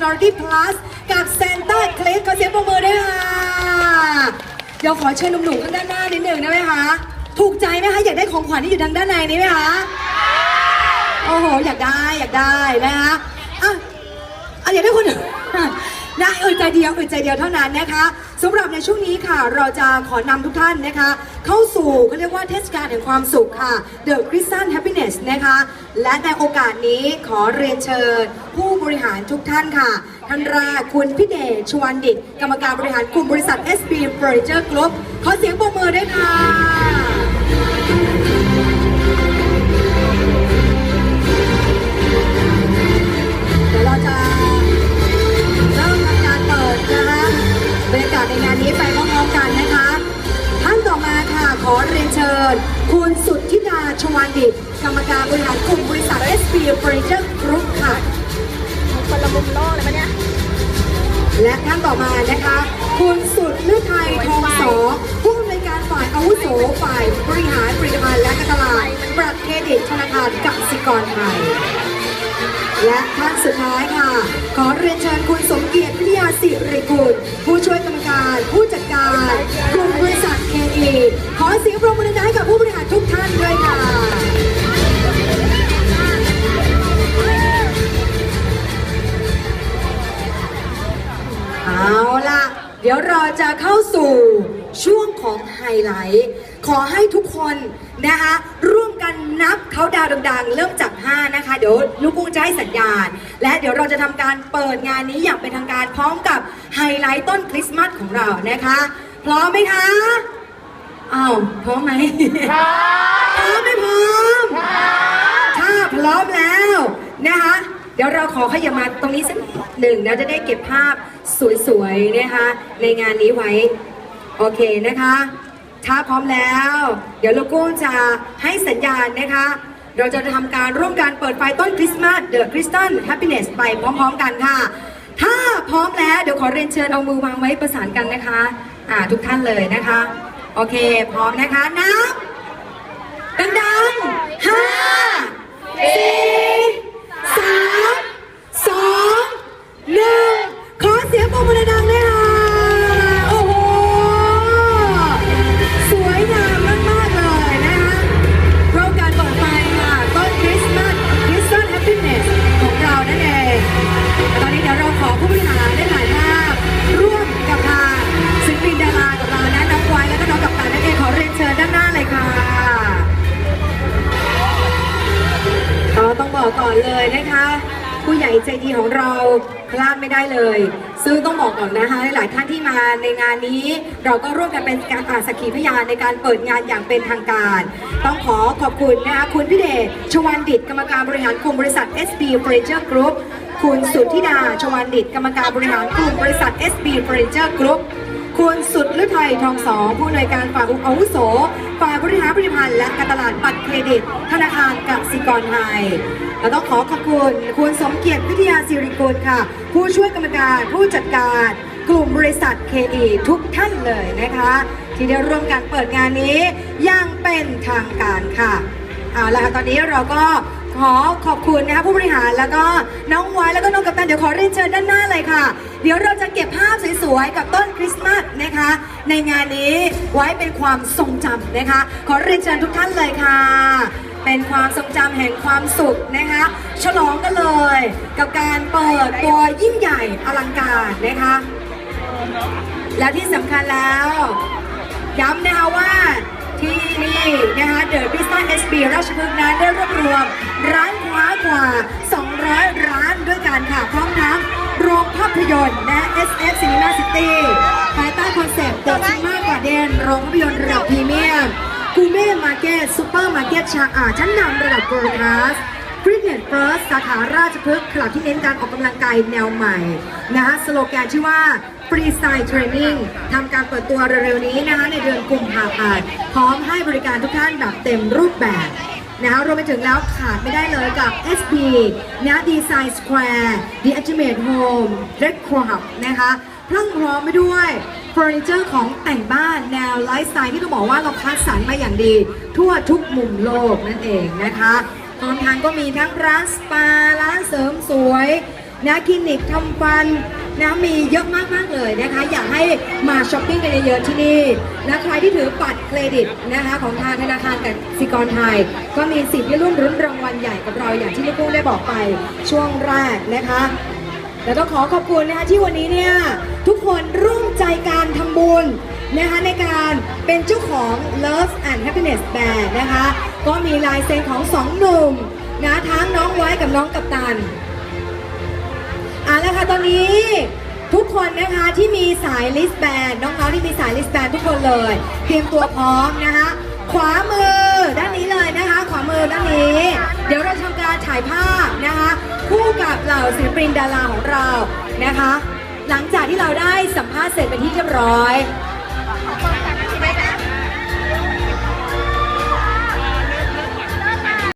Party Plus กับ Santa Claus ขอเสียงปรบมือด้วยค่ะ เดี๋ยวขอเชิญหนุ่มๆข้างด้านหน้านิดหนึ่งได้ไหมคะ ถูกใจไหมคะ อยากได้ของขวัญที่อยู่ทางด้านในนี้ไหมคะ โอ้โห อยากได้อยากได้นะคะอะอะอยากได้คนอื่นนะเออใจเดียวเออใจเดียวเท่านั้นนะคะ สำหรับในช่วงนี้ค่ะ เราจะขอนำทุกท่านนะคะ เข้าสู่เขาเรียกว่าเทศกาลแห่งความสุขค่ะ The Christian Happiness นะคะ และในโอกาสนี้ขอเรียนเชิญ ผู้บริหารทุกท่านค่ะ ท่านแรกคุณพิเดชชวันดิตกรรมการบริหารกลุ่มบริษัท SB Furniture Group ขอเสียงปรบมือด้วยค่ะ คุณสุทธิดาชวานดิตกรรมการบริหารกลุ่มบริษัท SP Furniture Group ค่ะคนละมุมโลกเลยปะเนี่ย และท่านต่อมานะคะ คุณสุดฤทัยทองสอผู้อำนวยการฝ่ายอาวุโสฝ่ายบริหารผลิตภัณฑ์และการตลาดบัตรเครดิตธนาคารกสิกรไทย และท่านสุดท้ายค่ะ ขอเรียนเชิญคุณสมเกียรติพิทยาสิริกุลผู้ช่วยกรรมการผู้จัดการกลุ่มบริษัท ล่ะเดี๋ยวเราจะเข้าสู่ช่วงของไฮไลท์ขอให้ทุกคนนะคะ ร่วมกันนับเขาดาวดังๆ เริ่มจาก 5 นะคะ เดี๋ยวลูกกุ้งจะให้สัญญาณ และเดี๋ยวเราจะทำการเปิดงานนี้อย่างเป็นทางการพร้อมกับไฮไลท์ต้นคริสต์มาสของเรานะคะ พร้อมไหมคะอ้าวพร้อมไหมพร้อมพร้อมไม่พร้อมถ้าพร้อมแล้วนะคะ เดี๋ยวเราขอขยับมาตรงนี้สักหนึ่งเราจะได้เก็บภาพ สวยๆนะคะ ในงานนี้ไว้ โอเคนะคะ ถ้าพร้อมแล้ว เดี๋ยวลูกกุ้งจะให้สัญญาณนะคะ เราจะทำการร่วมการเปิดไฟต้นคริสต์มาส The Christian Happiness ไปพร้อมๆกันค่ะ ถ้าพร้อมแล้วเดี๋ยวขอเรียนเชิญเอามือวางไว้ประสานกันนะคะ อ่าทุกท่านเลยนะคะ โอเค พร้อมนะคะนับดังๆห้าสี่ามสองหนึ่งขอเสียงปร บมือดังๆเลยค่ะ โอ้โห สวยงามมากๆเลยนะคะโครงการต่อไปค่ะต้นคริสต์มาสคริสตัลแฮปปี้เนสของเรานั่นเอง ตอนนี้เดี๋ยวเราขอผู้บริหารได้ถ่ายภาพร่วมกับทางศิลปินดารากับเรานะน้องไว้แล้วก็น้องกับตานั่นเองขอเรียนเชิญด้านหน้าเลยค่ะก็ต้องบอกก่อนเลยนะคะ ผู้ใหญ่ใจดีของเราพลาดไม่ได้เลย ซึ่งต้องบอกก่อนนะคะหลายท่านที่มาในงานนี้ เราก็ร่วมกันเป็นการอาสักขีพยานในการเปิดงานอย่างเป็นทางการ ต้องขอขอบคุณนะคะคุณพิเดชชวันดิตกรรมการบริหารกลุ่มบริษัท SB Furniture Group คุณสุทธิดาชวันดิตกรรมการบริหารกลุ่มบริษัท SB Furniture Group คุณสุดฤทัยทองสองผู้อำนวยการฝ่ายอาวุโส ฝ่ายบริหารผลิตภัณฑ์และการตลาดบัตรเครดิต ธนาคารกสิกรไทย และต้องขอขอบคุณคุณสมเกียรติวิทยาศิริกุลค่ะ ผู้ช่วยกรรมการผู้จัดการกลุ่มบริษัท KE ทุกท่านเลยนะคะ ที่ได้ร่วมกันเปิดงานนี้อย่างเป็นทางการค่ะเอาละค่ะตอนนี้เราก็ขอขอบคุณนะคะผู้บริหารแล้วก็น้องไว้ ดี๋ยวขอเรียนเชิญด้านหน้าเลยค่ะ เดี๋ยวเราจะเก็บภาพสวยๆ กับต้นคริสต์มาสนะคะ ในงานนี้ไว้เป็นความทรงจำนะคะ ขอเรียนเชิญทุกท่านเลยค่ะ เป็นความทรงจำแห่งความสุขนะคะ ฉลองกันเลย กับการเปิดตัวยิ่งใหญ่อลังการนะคะ และที่สำคัญแล้ว ย้ำนะคะว่าที่นี่ นะคะเดอะพิซซ่าเอสบีราชพฤกษ์นั้นได้รวบรวม ร้านค้ากว่า 200 ร้านด้วยกันค่ะ พร้อมทั้งโรงภาพยนตร์และ SF Cinema City ภายใต้คอนเซ็ปต์เดอะซินีมากว่าเดนโรงภาพยนตร์ระดับพรีเมียมกูเม่มาร์เก็ตซูเปอร์มาร์เก็ตชาอาชั้นนำระดับโบรคลาส ฟริตเนสเฟิร์สสาขาราชพฤกษ์คลับที่เน้นการออกกำลังกายแนวใหม่นะคะสโลแกนชื่อว่าฟรีสไตล์เทรนนิ่งทำการเปิดตัวเร็วๆนี้นะคะในเดือนกุมภาพันธ์พร้อมให้บริการทุกท่านแบบเต็มรูปแบบนะคะรวมไปถึงแล้วขาดไม่ได้เลยกับ SP นะดีไซน์สแควร์ The Ultimate Home Red Crop นะคะพรั่งพร้อมไปด้วยเฟอร์นิเจอร์ของแต่งบ้านแนวไลฟ์สไตล์ที่ต้องบอกว่าเราคัดสรรมาอย่างดี ทั่วทุกมุมโลกนั่นเองนะคะ พร้อมทางก็มีทั้งร้านสปา ร้านเสริมสวยนะคลินิกทำฟันนะมีเยอะมากๆเลยนะคะ อยากให้มาช้อปปิ้งกันเยอะๆที่นี่และใครที่ถือบัตรเครดิตนะคะของทางธนาคารกสิกรไทย ก็มีสิทธิ์ที่ร่วมรุ้นรางวัลใหญ่กับเราอย่างที่ลูกกุ้งได้บอกไปช่วงแรกนะคะแล้วก็ขอขอบคุณนะคะที่วันนี้เนี่ยทุกคนร่วมใจการทำบุญนะคะในการเป็นเจ้าของ Love and Happiness Band นะคะ ก็มีลายเซ็นของสองหนุ่มนะทั้งน้องไว้กับน้องกัปตันอะแล้วค่ะตอนนี้ทุกคนนะคะที่มีสายลิสแบนน้องๆที่มีสายลิสแบนทุกคนเลย เตรียมตัวพร้อมนะคะ ขวามือด้านนี้เลยนะคะ ขวามือด้านนี้ เดี๋ยวเราทำการถ่ายภาพนะคะ คู่กับเหล่าศิลปินดาราของเรานะคะ หลังจากที่เราได้สัมภาษณ์เสร็จเป็นที่เรียบร้อย